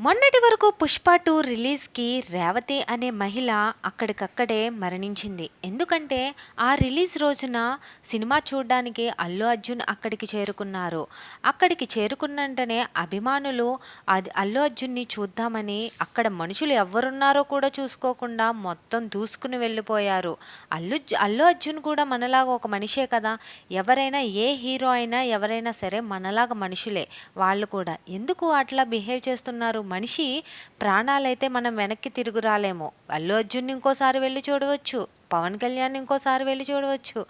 మొన్నటి వరకు పుష్ప టూ రిలీజ్కి రేవతి అనే మహిళ అక్కడికక్కడే మరణించింది. ఎందుకంటే ఆ రిలీజ్ రోజున సినిమా చూడడానికి అల్లు అర్జున్ అక్కడికి చేరుకున్నారు. అక్కడికి చేరుకున్నంటనే అభిమానులు అది అల్లు అర్జున్ని చూద్దామని అక్కడ మనుషులు ఎవరున్నారో కూడా చూసుకోకుండా మొత్తం దూసుకుని వెళ్ళిపోయారు. అల్లు అల్లు అర్జున్ కూడా మనలాగా ఒక మనిషే కదా. ఎవరైనా ఏ హీరో అయినా ఎవరైనా సరే మనలాగా మనుషులే వాళ్ళు కూడా. ఎందుకు అట్లా బిహేవ్ చేస్తున్నారు మనిషి ప్రాణాలైతే మనం వెనక్కి తిరుగు రాలేము. అల్లు అర్జున్ ఇంకోసారి వెళ్ళి చూడవచ్చు. పవన్ కళ్యాణ్ ఇంకోసారి వెళ్ళి చూడవచ్చు.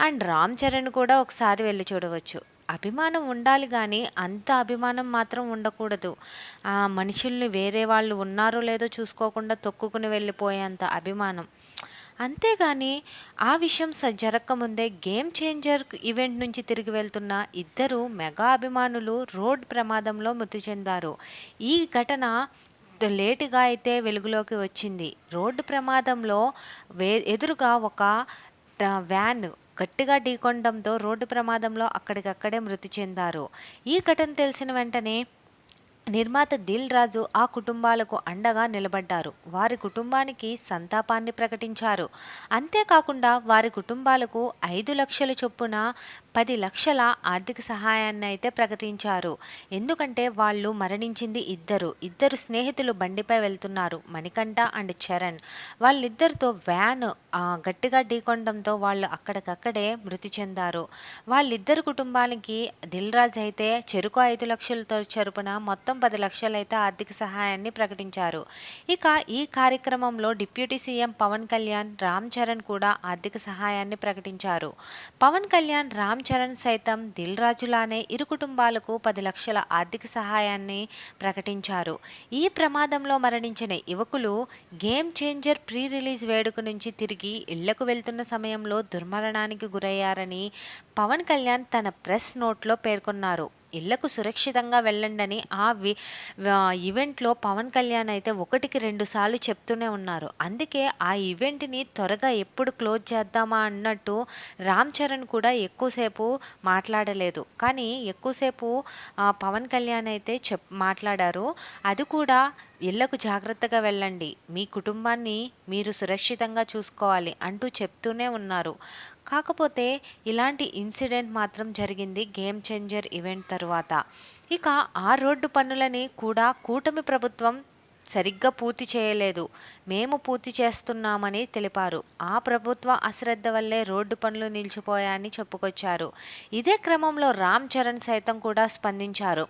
అండ్ రామ్ చరణ్ కూడా ఒకసారి వెళ్ళి చూడవచ్చు. అభిమానం ఉండాలి కానీ అంత అభిమానం మాత్రం ఉండకూడదు. ఆ మనుషుల్ని వేరే వాళ్ళు ఉన్నారో లేదో చూసుకోకుండా తొక్కుకుని వెళ్ళిపోయేంత అభిమానం. అంతేగాని ఆ విషయం స జరగకముందే గేమ్ చేంజర్ ఈవెంట్ నుంచి తిరిగి వెళ్తున్న ఇద్దరు మెగా అభిమానులు రోడ్ ప్రమాదంలో మృతి చెందారు. ఈ ఘటన లేటుగా అయితే వెలుగులోకి వచ్చింది. రోడ్డు ప్రమాదంలో వే ఎదురుగా ఒక వ్యాన్ గట్టిగా ఢీకొనడంతో రోడ్డు ప్రమాదంలో అక్కడికక్కడే మృతి చెందారు. ఈ ఘటన తెలిసిన వెంటనే నిర్మాత దిల్ రాజు ఆ కుటుంబాలకు అండగా నిలబడ్డారు. వారి కుటుంబానికి సంతాపాన్ని ప్రకటించారు. అంతేకాకుండా వారి కుటుంబాలకు ఐదు లక్షల చొప్పున పది లక్షల ఆర్థిక సహాయాన్ని అయితే ప్రకటించారు. ఎందుకంటే వాళ్ళు మరణించింది ఇద్దరు. ఇద్దరు స్నేహితులు బండిపై వెళ్తున్నారు మణికంఠ అండ్ చరణ్. వాళ్ళిద్దరితో వ్యాన్ గట్టిగా ఢీకొనడంతో వాళ్ళు అక్కడికక్కడే మృతి చెందారు. వాళ్ళిద్దరు కుటుంబానికి దిల్ రాజు అయితే చెరుకు ఐదు లక్షలతో చెరుపున మొత్తం పది లక్షలైతే ఆర్థిక సహాయాన్ని ప్రకటించారు. ఇక ఈ కార్యక్రమంలో డిప్యూటీ సీఎం పవన్ కళ్యాణ్ రామ్ చరణ్ కూడా ఆర్థిక సహాయాన్ని ప్రకటించారు. పవన్ కళ్యాణ్ రామ్ చరణ్ సైతం దిల్ రాజులానే ఇరు కుటుంబాలకు పది లక్షల ఆర్థిక సహాయాన్ని ప్రకటించారు. ఈ ప్రమాదంలో మరణించిన యువకులు గేమ్ చేంజర్ ప్రీ రిలీజ్ వేడుక నుంచి తిరిగి ఇళ్ళకు వెళ్తున్న సమయంలో దుర్మరణానికి గురయ్యారని పవన్ కళ్యాణ్ తన ప్రెస్ నోట్లో పేర్కొన్నారు. ఇళ్ళకు సురక్షితంగా వెళ్ళండి ఆ వి ఈవెంట్లో పవన్ కళ్యాణ్ అయితే ఒకటికి రెండు సార్లు చెప్తూనే ఉన్నారు. అందుకే ఆ ఈవెంట్ని త్వరగా ఎప్పుడు క్లోజ్ చేద్దామా అన్నట్టు రామ్ చరణ్ కూడా ఎక్కువసేపు మాట్లాడలేదు. కానీ ఎక్కువసేపు పవన్ కళ్యాణ్ అయితే చెప్ మాట్లాడారు. అది కూడా ఇళ్ళకు జాగ్రత్తగా వెళ్ళండి. మీ కుటుంబాన్ని మీరు సురక్షితంగా చూసుకోవాలి అంటూ చెప్తూనే ఉన్నారు. కాకపోతే ఇలాంటి ఇన్సిడెంట్ మాత్రం జరిగింది గేమ్ చేంజర్ ఈవెంట్ తరువాత. ఇక ఆ రోడ్డు పనులని కూడా కూటమి ప్రభుత్వం సరిగ్గా పూర్తి చేయలేదు. మేము పూర్తి చేస్తున్నామని తెలిపారు. ఆ ప్రభుత్వ అశ్రద్ధ వల్లే రోడ్డు పనులు నిలిచిపోయాయని చెప్పుకొచ్చారు. ఇదే క్రమంలో రామ్ చరణ్ సైతం కూడా స్పందించారు.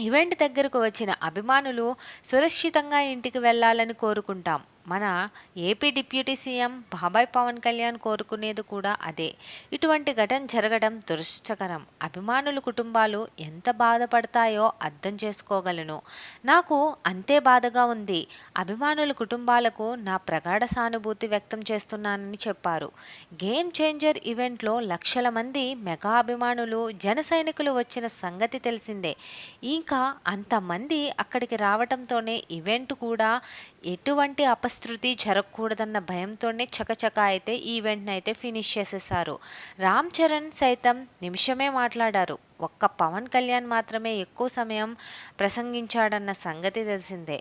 ఈవెంట్ దగ్గరకు వచ్చిన అభిమానులు సురక్షితంగా ఇంటికి వెళ్ళాలని కోరుకుంటాం. మన ఏపీ డిప్యూటీ సీఎం బాబాయ్ పవన్ కళ్యాణ్ కోరుకునేది కూడా అదే. ఇటువంటి ఘటన జరగడం దురష్టకరం అభిమానుల కుటుంబాలు ఎంత బాధపడతాయో అర్థం చేసుకోగలను. నాకు అంతే బాధగా ఉంది. అభిమానుల కుటుంబాలకు నా ప్రగాఢ సానుభూతి వ్యక్తం చేస్తున్నానని చెప్పారు. గేమ్ చేంజర్ ఈవెంట్లో లక్షల మంది మెగా అభిమానులు జన సైనికులు వచ్చిన సంగతి తెలిసిందే. ఇంకా అంతమంది అక్కడికి రావడంతోనే ఈవెంట్ కూడా ఎటువంటి అప అపశృతి జరగకూడదన్న భయంతోనే చకచక అయితే ఈవెంట్ని అయితే ఫినిష్ చేసేసారు రామ్ చరణ్ సైతం నిమిషమే మాట్లాడారు. ఒక్క పవన్ కళ్యాణ్ మాత్రమే ఎక్కువ సమయం ప్రసంగించాడన్న సంగతి తెలిసిందే.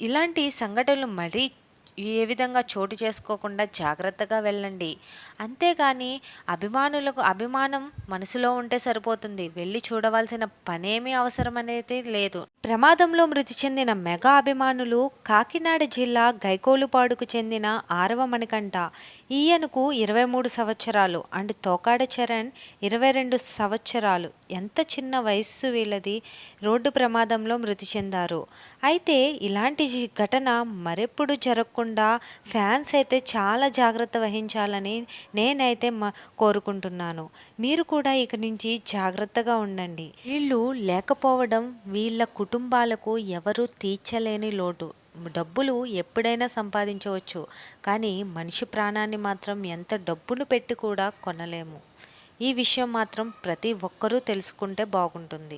ఇలాంటి సంఘటనలు మరీ ఏ విధంగా చోటు చేసుకోకుండా జాగ్రత్తగా వెళ్ళండి. అంతేగాని అభిమానులకు అభిమానం మనసులో ఉంటే సరిపోతుంది. వెళ్ళి చూడవలసిన పనేమీ అవసరం అనేది లేదు. ప్రమాదంలో మృతి చెందిన మెగా అభిమానులు కాకినాడ జిల్లా గైకోలుపాడుకు చెందిన ఆరవ మణికంట ఈయనకు ఇరవై మూడు సంవత్సరాలు. అండ్ తోకాడ చరణ్ ఇరవై రెండు సంవత్సరాలు. ఎంత చిన్న వయస్సు వీళ్ళది. రోడ్డు ప్రమాదంలో మృతి చెందారు. అయితే ఇలాంటి ఘటన మరెప్పుడు జరగకుండా ఫ్యాన్స్ అయితే చాలా జాగ్రత్త వహించాలని నేనైతే కోరుకుంటున్నాను. మీరు కూడా ఇక నుంచి జాగ్రత్తగా ఉండండి. వీళ్ళు లేకపోవడం వీళ్ళ కుటుంబాలకు ఎవరు తీర్చలేని లోటు. డబ్బులు ఎప్పుడైనా సంపాదించవచ్చు కానీ మనిషి ప్రాణాన్ని మాత్రం ఎంత డబ్బులు పెట్టి కూడా కొనలేము. ఈ విషయం మాత్రం ప్రతి ఒక్కరూ తెలుసుకుంటే బాగుంటుంది.